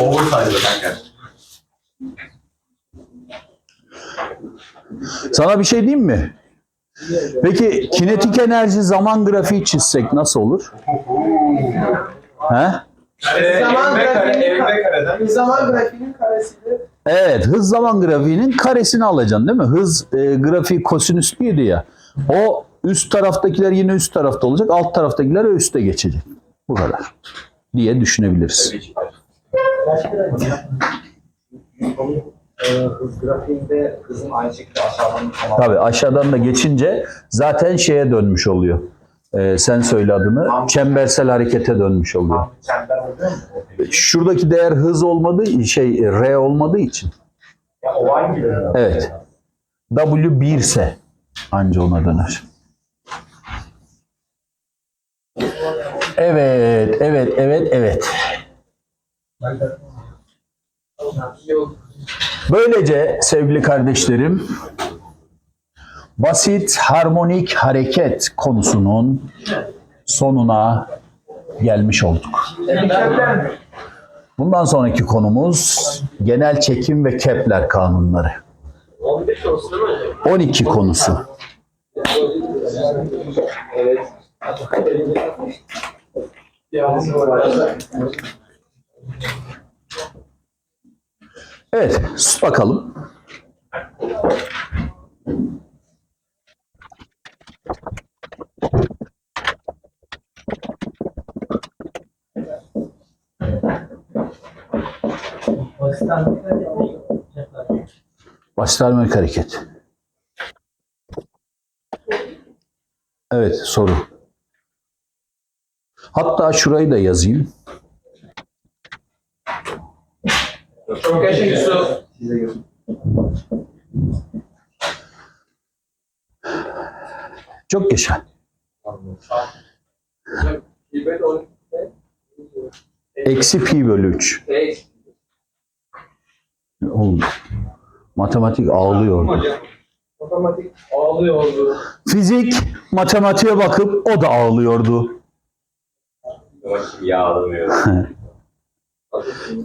Oversize kanka. Sana bir şey diyeyim mi? Peki kinetik enerji zaman grafiği çizsek nasıl olur? He? Kare, Zaman grafiğinin kareden. Zaman grafiğinin karesidir. Evet, hız zaman grafiğinin karesini alacaksın değil mi? Hız e, grafiği kosinüslüydü ya. O üst taraftakiler yine üst tarafta olacak, alt taraftakiler üste geçecek. Bu kadar diye düşünebiliriz. Hız grafiğinde hızın aynı şekilde aşağıdan tamam. Tabii aşağıdan da geçince zaten şeye dönmüş oluyor. Ee, sen söyle adını. Çembersel harekete dönmüş oluyor. Çember oluyor mu? Şuradaki değer hız olmadığı şey R olmadığı için. Ya o aynı gibi. Evet. W 1 ise anca ona döner. Evet, evet, evet, evet. Böylece sevgili kardeşlerim basit harmonik hareket konusunun sonuna gelmiş olduk. Bundan sonraki konumuz genel çekim ve Kepler kanunları. 15 olsun değil mi hocam? 12 konusu. Evet, sus bakalım. Başlarmak hareket. Evet, soru. Hatta şurayı da yazayım. Çok yaşa Yusuf. Çok yaşa. İbet 12. Eksi pi bölü 3. Neyse. Oğlum, matematik ağlıyordu. Matematik ağlıyordu. Fizik matematiğe bakıp o da ağlıyordu. Yağlamıyor.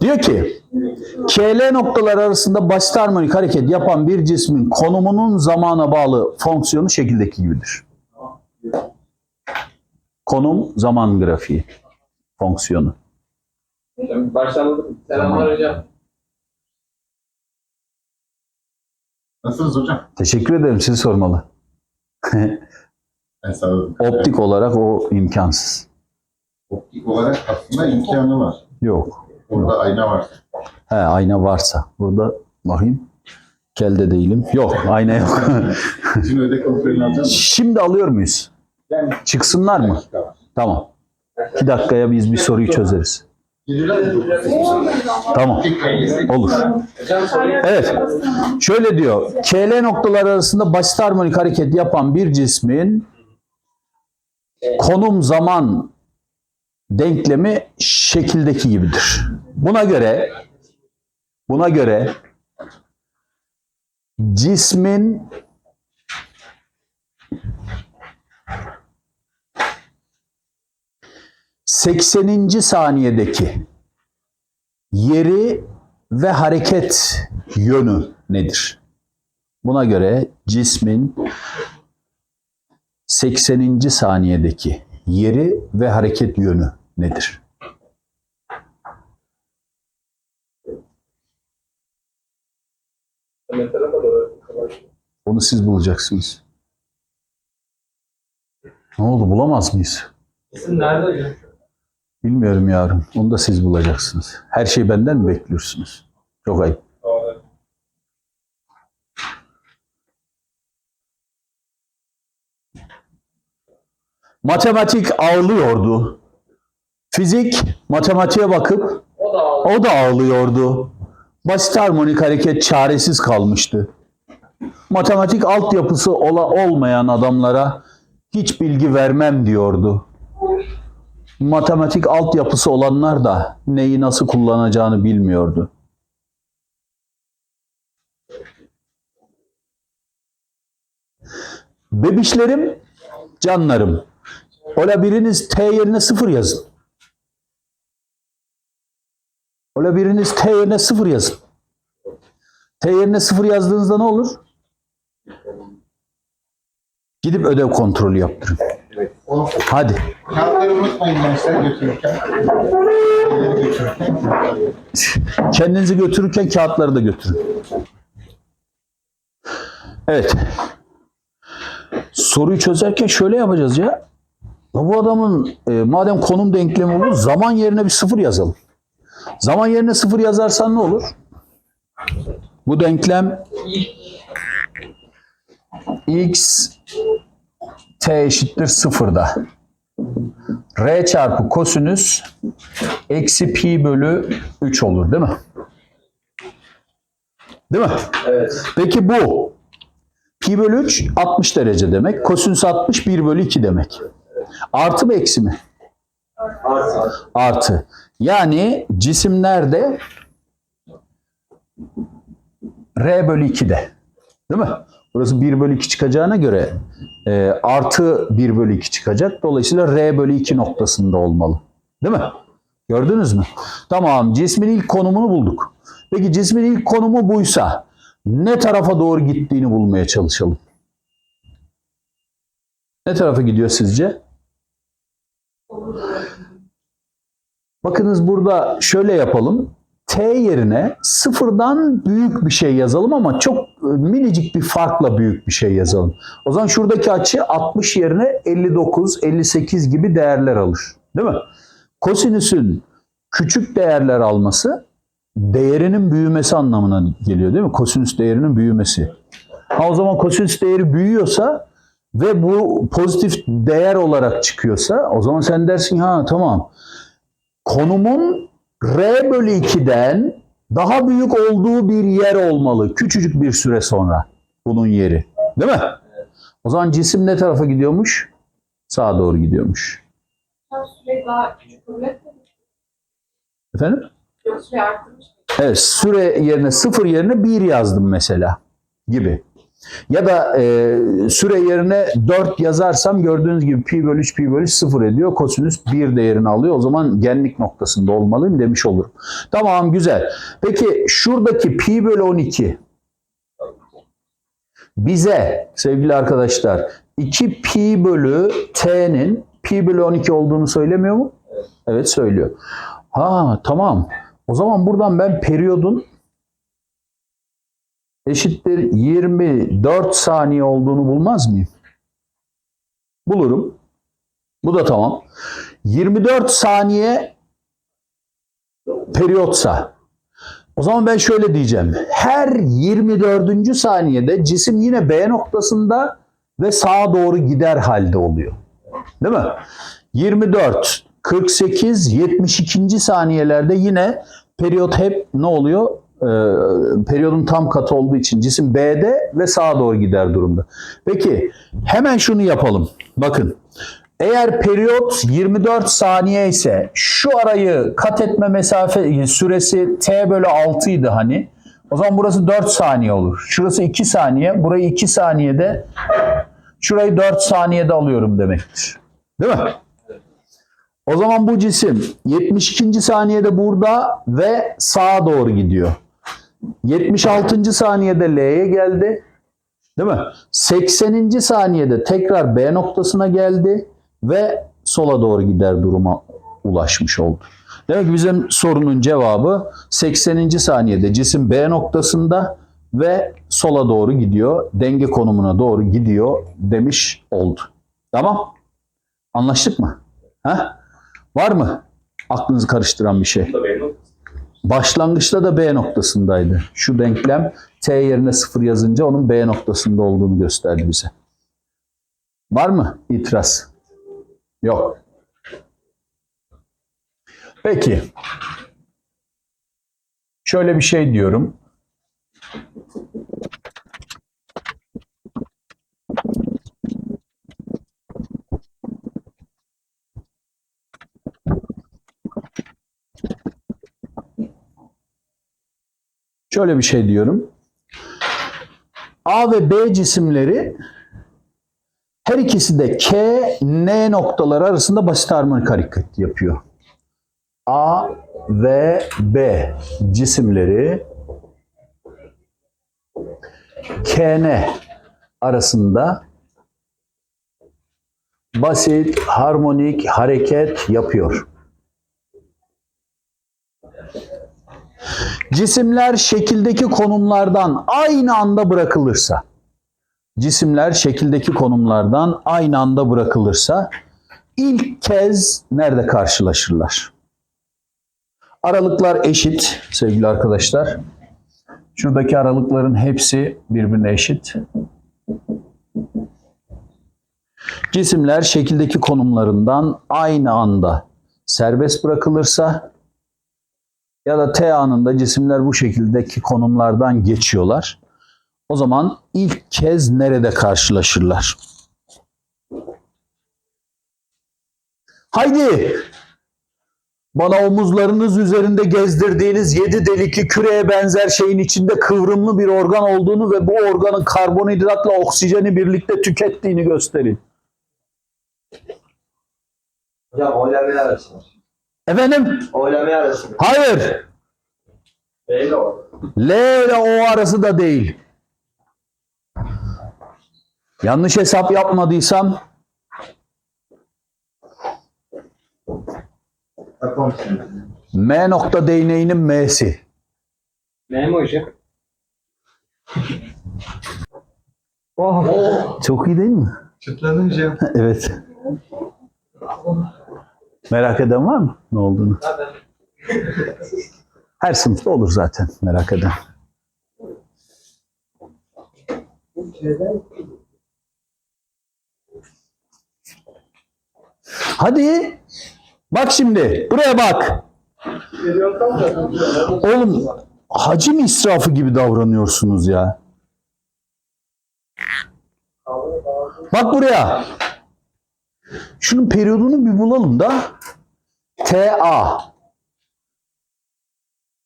Diyor ki KL noktalar arasında basit harmonik hareket yapan bir cismin konumunun zamana bağlı fonksiyonu şekildeki gibidir. Konum zaman grafiği fonksiyonu. Hocam başlamadık. Selamlar hocam. Nasılsınız hocam? Teşekkür ederim sizi sormalı. Ben sağ olun. Optik olarak o imkansız. Optik olarak aslında imkanı var. Yok. Burada ayna var. He ayna varsa. Burada bakayım. Kelde değilim. Yok ayna yok. Bütün ödek kontrolünü? Şimdi alıyor muyuz? Yani Çıksınlar mı? dakika. Tamam. İki dakikaya biz bir soruyu çözeriz. Tamam. Olur. Evet. Şöyle diyor. KL noktalar arasında basit harmonik hareket yapan bir cismin konum zaman denklemi şekildeki gibidir. Buna göre buna göre cismin sekseninci saniyedeki yeri ve hareket yönü nedir? Buna göre cismin 80. saniyedeki yeri ve hareket yönü nedir? Onu siz bulacaksınız. Ne oldu bulamaz mıyız? İsim nerede hocam? Bilmiyorum yavrum. Onu da siz bulacaksınız. Her şeyi benden mi bekliyorsunuz? Çok ayıp. Matematik ağlıyordu. Fizik matematiğe bakıp O da ağlıyor. o da ağlıyordu. Basit harmonik hareket çaresiz kalmıştı. Matematik altyapısı ola olmayan adamlara hiç bilgi vermem diyordu. Matematik altyapısı olanlar da neyi nasıl kullanacağını bilmiyordu. Bebişlerim, canlarım. Ola biriniz T yerine sıfır yazın. Öyle biriniz T yerine 0 yazın. T yerine 0 yazdığınızda ne olur? Gidip ödev kontrolü yaptırın. Hadi. kağıtları unutmayın gençler götürürken. Şeyleri götürürken. Kendinizi götürürken kağıtları da götürün. Evet. Soruyu çözerken şöyle yapacağız ya. Bu adamın e, madem konum denklemi olur zaman yerine bir sıfır yazalım. Zaman yerine sıfır yazarsan ne olur? Bu denklem x t eşittir sıfırda. R çarpı kosinüs eksi pi bölü 3 olur değil mi? Değil mi? Evet. Peki bu pi bölü 3 60 derece demek. Kosinüs 60 1 bölü 2 demek. Artı mı eksi mi? Artı. Yani cisimlerde R bölü 2'de. Değil mi? Burası 1 bölü 2 çıkacağına göre e, artı 1 bölü 2 çıkacak. Dolayısıyla R bölü 2 noktasında olmalı. Değil mi? Gördünüz mü? Tamam cismin ilk konumunu bulduk. Peki cismin ilk konumu buysa ne tarafa doğru gittiğini bulmaya çalışalım. Ne tarafa gidiyor sizce? Bakınız burada şöyle yapalım. T yerine sıfırdan büyük bir şey yazalım ama çok e, minicik bir farkla büyük bir şey yazalım. O zaman şuradaki açı 60 yerine 59, 58 gibi değerler alır. Değil mi? Kosinüsün küçük değerler alması değerinin büyümesi anlamına geliyor değil mi? Kosinüs değerinin büyümesi. Ha o zaman kosinüs değeri büyüyorsa ve bu pozitif değer olarak çıkıyorsa o zaman sen dersin ha tamam konumun R bölü 2'den daha büyük olduğu bir yer olmalı. Küçücük bir süre sonra bunun yeri. Değil mi? O zaman cisim ne tarafa gidiyormuş? Sağa doğru gidiyormuş. Efendim? Evet süre yerine sıfır yerine bir yazdım mesela gibi. Ya da e, süre yerine 4 yazarsam gördüğünüz gibi pi bölü 3 pi bölü 3 sıfır ediyor. Kosinüs 1 değerini alıyor. O zaman genlik noktasında olmalıyım demiş olurum. Tamam güzel. Peki şuradaki pi bölü 12 bize sevgili arkadaşlar 2 pi bölü t'nin pi bölü 12 olduğunu söylemiyor mu? Evet söylüyor. Ha tamam. O zaman buradan ben periyodun eşittir 24 saniye olduğunu bulmaz mıyım? Bulurum. Bu da tamam. 24 saniye periyotsa o zaman ben şöyle diyeceğim. Her 24. saniyede cisim yine B noktasında ve sağa doğru gider halde oluyor. Değil mi? 24, 48, 72. saniyelerde yine periyot hep ne oluyor? Ee, periyodun tam katı olduğu için cisim B'de ve sağa doğru gider durumda. Peki hemen şunu yapalım. Bakın. Eğer periyot 24 saniye ise şu arayı kat etme mesafe süresi t bölü 6 idi hani. O zaman burası 4 saniye olur. Şurası 2 saniye. Burayı 2 saniyede şurayı 4 saniyede alıyorum demektir. Değil mi? O zaman bu cisim 72. saniyede burada ve sağa doğru gidiyor. 76. saniyede L'ye geldi. Değil mi? 80. saniyede tekrar B noktasına geldi ve sola doğru gider duruma ulaşmış oldu. Demek ki bizim sorunun cevabı 80. saniyede cisim B noktasında ve sola doğru gidiyor, denge konumuna doğru gidiyor demiş oldu. Tamam? Anlaştık mı? Ha? Var mı aklınızı karıştıran bir şey? Benim. Başlangıçta da B noktasındaydı. Şu denklem T yerine 0 yazınca onun B noktasında olduğunu gösterdi bize. Var mı itiraz? Yok. Peki. Şöyle bir şey diyorum. Şöyle bir şey diyorum. A ve B cisimleri her ikisi de K, N noktaları arasında basit harmonik hareket yapıyor. A ve B cisimleri KN arasında basit harmonik hareket yapıyor. Cisimler şekildeki konumlardan aynı anda bırakılırsa, cisimler şekildeki konumlardan aynı anda bırakılırsa ilk kez nerede karşılaşırlar? Aralıklar eşit sevgili arkadaşlar. Şuradaki aralıkların hepsi birbirine eşit. Cisimler şekildeki konumlarından aynı anda serbest bırakılırsa ya da T anında cisimler bu şekildeki konumlardan geçiyorlar. O zaman ilk kez nerede karşılaşırlar? Haydi! Bana omuzlarınız üzerinde gezdirdiğiniz yedi delikli küreye benzer şeyin içinde kıvrımlı bir organ olduğunu ve bu organın karbonhidratla oksijeni birlikte tükettiğini gösterin. Hocam oylamaya arasın. Efendim? Oylamaya arasın. Hayır. Değil o. L ile O arası da değil. Yanlış hesap yapmadıysam. M nokta değneğinin M'si. Ne mi hocam? Çok iyi değil mi? Çıtladın hocam. evet. Merak eden var mı ne olduğunu? Her sınıfta olur zaten merak eden. Hadi. Bak şimdi. Buraya bak. Oğlum hacim israfı gibi davranıyorsunuz ya. Bak buraya. Şunun periyodunu bir bulalım da. TA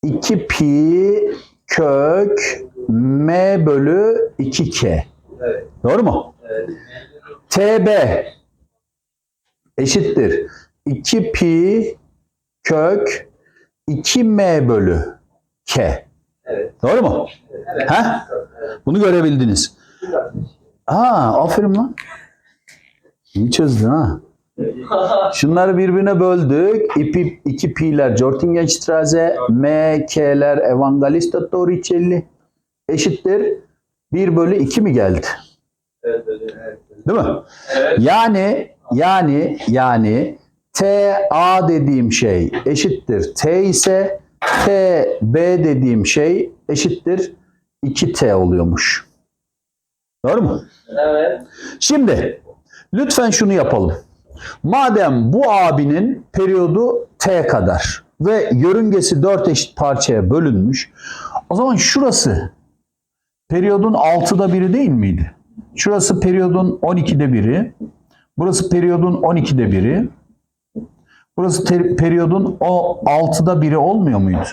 2 pi kök m bölü 2k. Evet. Doğru mu? Evet. TB eşittir 2 pi kök 2m bölü k. Evet. Doğru mu? Evet. Ha? Bunu görebildiniz. Aa, aferin lan. İyi çözdün ha. Şunları birbirine böldük. İpi, iki pi'ler Jortingenstrasse, M, K'ler Evangelista Torricelli eşittir. 1 bölü 2 mi geldi? Değil mi? Evet. Yani yani yani T A dediğim şey eşittir T ise T B dediğim şey eşittir 2T oluyormuş. Doğru mu? Evet. Şimdi lütfen şunu yapalım. Madem bu abinin periyodu T kadar ve yörüngesi 4 eşit parçaya bölünmüş. O zaman şurası periyodun 6'da biri değil miydi? Şurası periyodun 12'de biri. Burası periyodun 12'de biri. Burası periyodun o 6'da biri olmuyor muydu?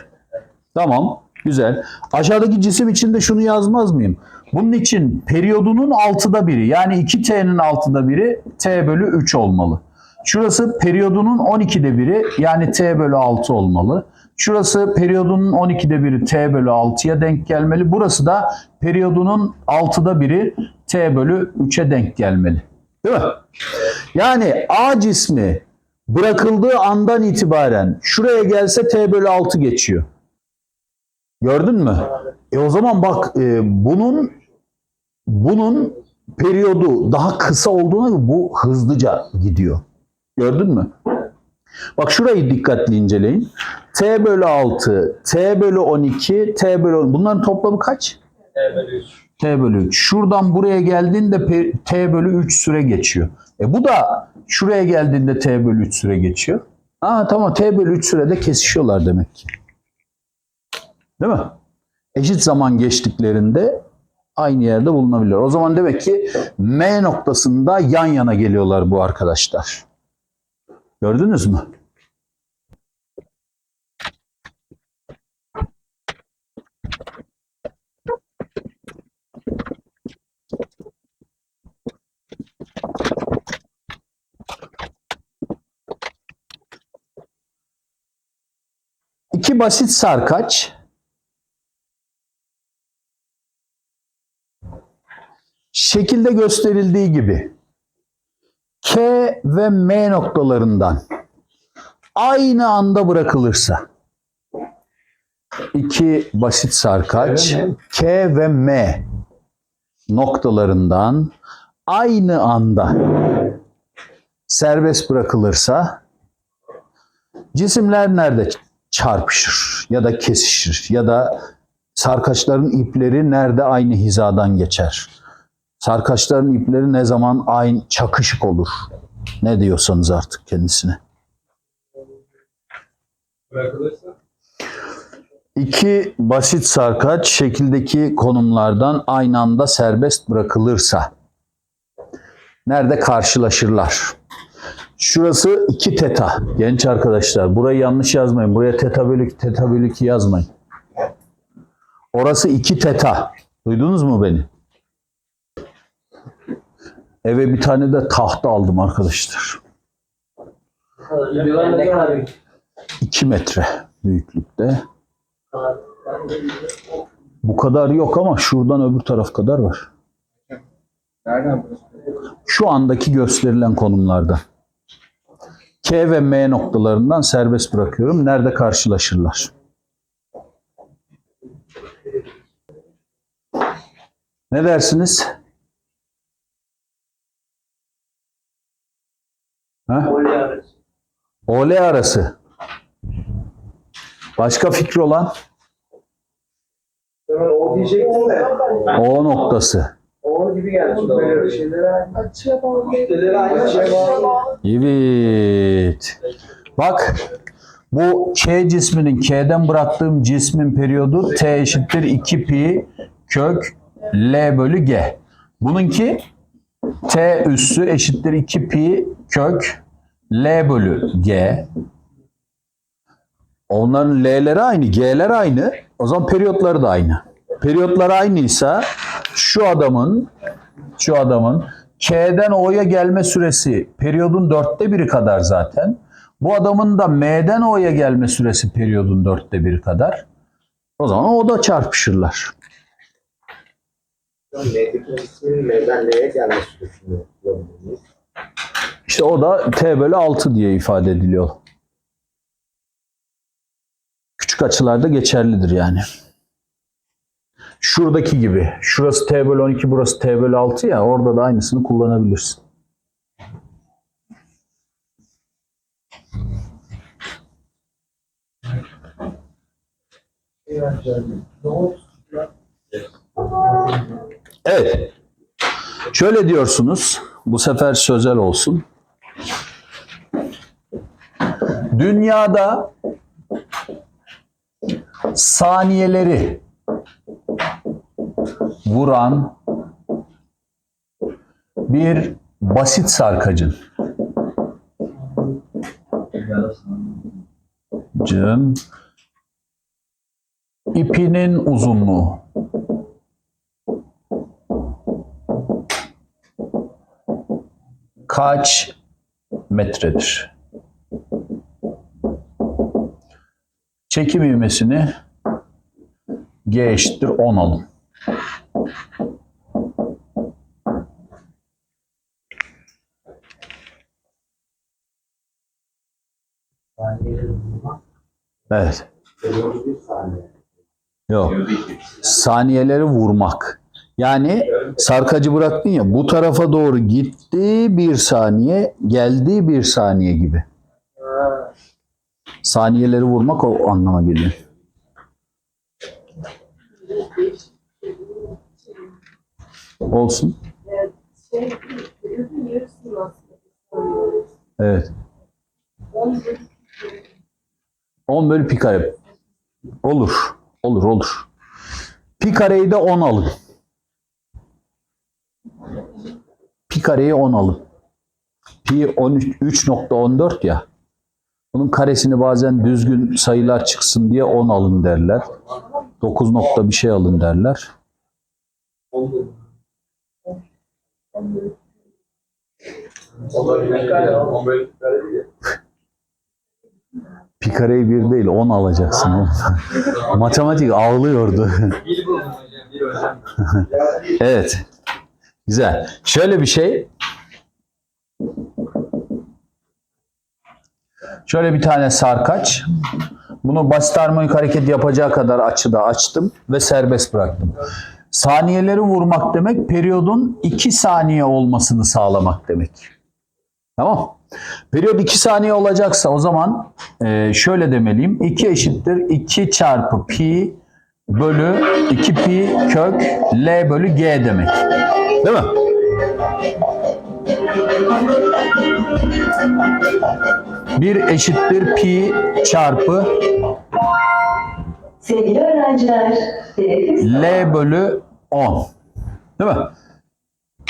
Tamam. Güzel. Aşağıdaki cisim için de şunu yazmaz mıyım? Bunun için periyodunun 6'da biri yani 2t'nin 6'da biri t bölü 3 olmalı. Şurası periyodunun 12'de biri yani t bölü 6 olmalı. Şurası periyodunun 12'de biri t bölü 6'ya denk gelmeli. Burası da periyodunun 6'da biri t bölü 3'e denk gelmeli. Değil mi? Yani A cismi bırakıldığı andan itibaren şuraya gelse t bölü 6 geçiyor. Gördün mü? E o zaman bak e, bunun bunun periyodu daha kısa olduğuna göre bu hızlıca gidiyor. Gördün mü? Bak şurayı dikkatli inceleyin. T bölü 6, T bölü 12, T bölü 10. Bunların toplamı kaç? Evet. bölü üç. T bölü 3. Şuradan buraya geldiğinde T bölü 3 süre geçiyor. E bu da şuraya geldiğinde T bölü 3 süre geçiyor. Aa tamam T bölü 3 sürede kesişiyorlar demek ki. Değil mi? Eşit zaman geçtiklerinde aynı yerde bulunabilirler. O zaman demek ki M noktasında yan yana geliyorlar bu arkadaşlar. Gördünüz mü? İki basit sarkaç şekilde gösterildiği gibi K ve M noktalarından aynı anda bırakılırsa iki basit sarkaç K ve M noktalarından aynı anda serbest bırakılırsa cisimler nerede çarpışır ya da kesişir ya da sarkaçların ipleri nerede aynı hizadan geçer? Sarkaçların ipleri ne zaman aynı çakışık olur? Ne diyorsanız artık kendisine. İki basit sarkaç şekildeki konumlardan aynı anda serbest bırakılırsa nerede karşılaşırlar? Şurası 2 teta. Genç arkadaşlar burayı yanlış yazmayın. Buraya teta bölü 2, teta bölü 2 yazmayın. Orası 2 teta. Duydunuz mu beni? Eve bir tane de tahta aldım arkadaşlar. 2 metre büyüklükte. Bu kadar yok ama şuradan öbür taraf kadar var. Nereden? Şu andaki gösterilen konumlarda. K ve M noktalarından serbest bırakıyorum. Nerede karşılaşırlar? Ne dersiniz? Ha? Ole arası. Başka fikri olan? O diyecektim de. O noktası. O gibi geldi. Şimdi böyle şeylere Açıya bağlı. Kütleleri aynı şeye bağlı. Evet. Bak bu K cisminin K'den bıraktığım cismin periyodu T eşittir 2 pi kök L bölü G. Bununki T üssü eşittir 2 pi kök L bölü G. Onların L'leri aynı, G'ler aynı. O zaman periyotları da aynı. Periyotlar aynıysa şu adamın şu adamın K'den O'ya gelme süresi periyodun dörtte biri kadar zaten. Bu adamın da M'den O'ya gelme süresi periyodun dörtte biri kadar. O zaman o da çarpışırlar. M'den L'ye gelme süresini. İşte o da T bölü 6 diye ifade ediliyor. Küçük açılarda geçerlidir yani. Şuradaki gibi. Şurası T bölü 12, burası T bölü 6 ya. Orada da aynısını kullanabilirsin. Evet. Şöyle diyorsunuz. Bu sefer sözel olsun. Dünyada saniyeleri vuran bir basit sarkacın cın ipinin uzunluğu kaç metredir? Çekim ivmesini G eşittir 10 alın. Evet. Yok. Saniyeleri vurmak. Yani sarkacı bıraktın ya bu tarafa doğru gitti bir saniye, geldi bir saniye gibi. Saniyeleri vurmak o anlama geliyor. Olsun. Evet. 10 bölü 10 bölü pi kare. Olur. Olur olur. Pi kareyi de 10 alın. Pi kareyi 10 alın. Pi 13 3.14 ya. Bunun karesini bazen düzgün sayılar çıksın diye 10 alın derler. 9 nokta bir şey alın derler. Pi kareyi bir değil 10 alacaksın. Matematik ağlıyordu. Evet. Güzel. Şöyle bir şey. Şöyle bir tane sarkaç. Bunu basit harmonik hareket yapacağı kadar açıda açtım ve serbest bıraktım. Saniyeleri vurmak demek periyodun 2 saniye olmasını sağlamak demek. Tamam. Periyod 2 saniye olacaksa o zaman e, şöyle demeliyim. 2 eşittir 2 çarpı pi bölü 2 pi kök L bölü G demek. Değil mi? Bir eşittir pi çarpı Sevgili öğrenciler, L bölü 10. Değil mi?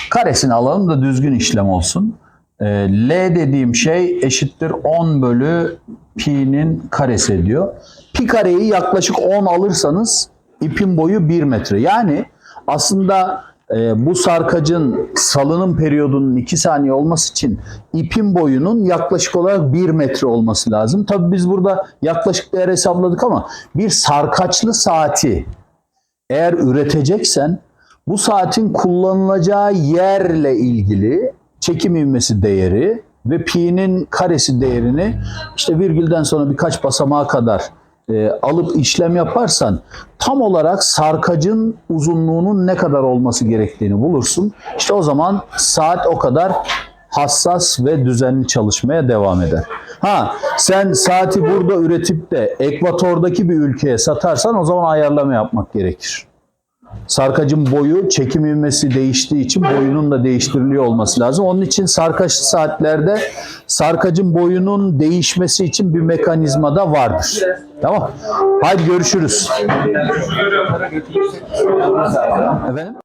Karesini alalım da düzgün işlem olsun. Ee, L dediğim şey eşittir 10 bölü pi'nin karesi ediyor. Pi kareyi yaklaşık 10 alırsanız ipin boyu 1 metre. Yani aslında e, bu sarkacın salının periyodunun 2 saniye olması için ipin boyunun yaklaşık olarak 1 metre olması lazım. Tabii biz burada yaklaşık değer hesapladık ama bir sarkaçlı saati eğer üreteceksen bu saatin kullanılacağı yerle ilgili çekim ivmesi değeri ve pi'nin karesi değerini işte virgülden sonra birkaç basamağa kadar e, alıp işlem yaparsan tam olarak sarkacın uzunluğunun ne kadar olması gerektiğini bulursun. İşte o zaman saat o kadar hassas ve düzenli çalışmaya devam eder. Ha sen saati burada üretip de ekvatordaki bir ülkeye satarsan o zaman ayarlama yapmak gerekir. Sarkacın boyu çekim ivmesi değiştiği için boyunun da değiştiriliyor olması lazım. Onun için sarkaçlı saatlerde sarkacın boyunun değişmesi için bir mekanizma da vardır. Tamam. Hadi görüşürüz. Efendim?